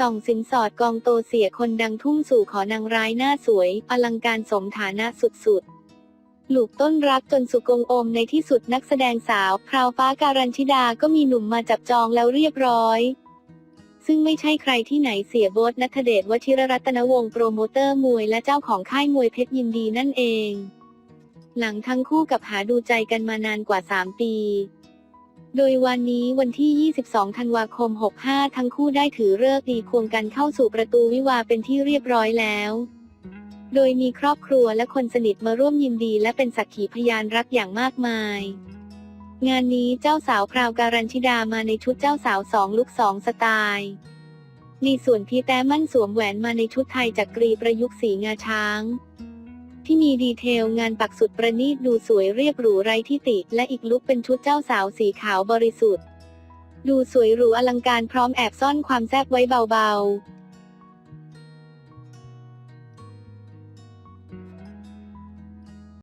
ส่องสินสอดกองโตเสียคนดังทุ่มสู่ขอนางร้ายหน้าสวย อลังการสมฐานะสุดๆ หลูกต้นรักจนสุกงอมในที่สุดนักแสดงสาวพราวฟ้าการันชิดาก็มีหนุ่มมาจับจองแล้วเรียบร้อย ซึ่งไม่ใช่ใครที่ไหนเสียโบทนัทเดชวชิรรัตนวงศ์โปรโมเตอร์มวยและเจ้าของค่ายมวยเพชรยินดีนั่นเอง หลังทั้งคู่กับหาดูใจกันมานานกว่า 3 ปี โดยวันนี้วันที่ 22 ธันวาคม 65 ทั้งคู่ได้ถือเลิกดีควงกันเข้าสู่ประตูวิวาเป็นที่เรียบร้อยแล้ว โดยมีครอบครัวและคนสนิทมาร่วมยินดีและเป็นสักขีพยานรักอย่างมากมาย งานนี้เจ้าสาวพราวการันชิดามาในชุดเจ้าสาวสองลุกสองสไตล์ในส่วนพี่แต้มั่นสวมแหวนมาในชุดไทยจากกรีประยุกต์สีงาช้าง ที่มีดีเทลงานปักสุดประณีตดูสวยเรียบหรูไร้ที่ติ และอีกลุกเป็นชุดเจ้าสาวสีขาวบริสุทธิ์ ดูสวยหรูอลังการพร้อมแอบซ่อนความแซ่บไว้เบาๆ